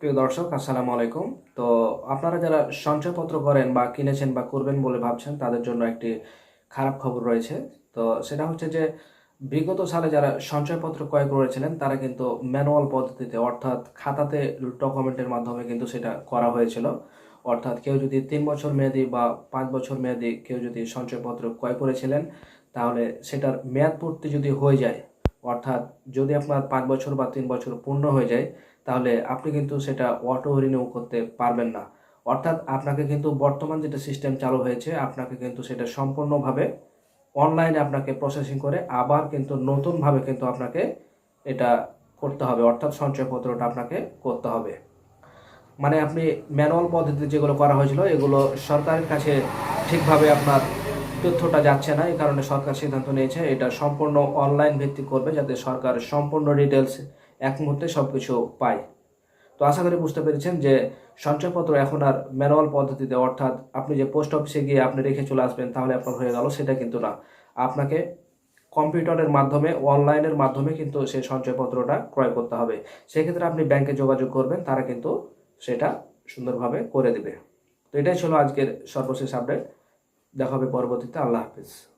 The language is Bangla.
প্রিয় দর্শক, আসসালামু আলাইকুম। তো আপনারা যারা সঞ্চয়পত্র করেন বা কিনেছেন বা করবেন বলে ভাবছেন, তাদের জন্য একটি খারাপ খবর রয়েছে। তো সেটা হচ্ছে যে, বিগত সালে যারা সঞ্চয়পত্র ক্রয় করেছিলেন, তারা কিন্তু ম্যানুয়াল পদ্ধতিতে, অর্থাৎ খাতাতে ডকুমেন্টের মাধ্যমে কিন্তু সেটা করা হয়েছিল। অর্থাৎ কেউ যদি তিন বছর মেয়াদি বা পাঁচ বছর মেয়াদি কেউ যদি সঞ্চয়পত্র ক্রয় করেছিলেন, তাহলে সেটার মেয়াদ পূর্তি যদি হয়ে যায় অর্থাৎ যদি আপনার পাঁচ বছর বা তিন বছর পূর্ণ হয়ে যায়, তাহলে আপনি কিন্তু সেটা অটো রিনিউ করতে পারবেন না। অর্থাৎ আপনাকে কিন্তু বর্তমান যেটা সিস্টেম চালু হয়েছে, আপনাকে কিন্তু সেটা সম্পূর্ণভাবে অনলাইনে আপনাকে প্রসেসিং করে আবার কিন্তু নতুনভাবে কিন্তু আপনাকে এটা করতে হবে, অর্থাৎ সঞ্চয়পত্রটা আপনাকে করতে হবে। মানে আপনি ম্যানুয়াল পদ্ধতিতে যেগুলো করা হয়েছিল, এগুলো সরকারের কাছে ঠিকভাবে আপনার তথ্যটা যাচ্ছে না এই কারণে সরকার সিদ্ধান্ত নিয়েছে এটা সম্পূর্ণ অনলাইন ভিত্তিক করবে যাতে সরকার সম্পূর্ণ ডিটেলস এক মুহূর্তে সব কিছু পায়। তো আশা করি বুঝতে পেরেছেন যে সঞ্চয়পত্র এখন আর ম্যানুয়াল পদ্ধতিতে, অর্থাৎ আপনি যে পোস্ট অফিসে গিয়ে আপনি রেখে চলে আসবেন তাহলে আপনার হয়ে গেল, সেটা কিন্তু না। আপনাকে কম্পিউটারের মাধ্যমে অনলাইনের মাধ্যমে কিন্তু সেই সঞ্চয়পত্রটা ক্রয় করতে হবে। সেক্ষেত্রে আপনি ব্যাংকে যোগাযোগ করবেন, তারা কিন্তু সেটা সুন্দরভাবে করে দেবে। তো এটাই ছিল আজকের সর্বশেষ আপডেট দেখা হবে পরবর্তীতে। আল্লাহ হাফিজ।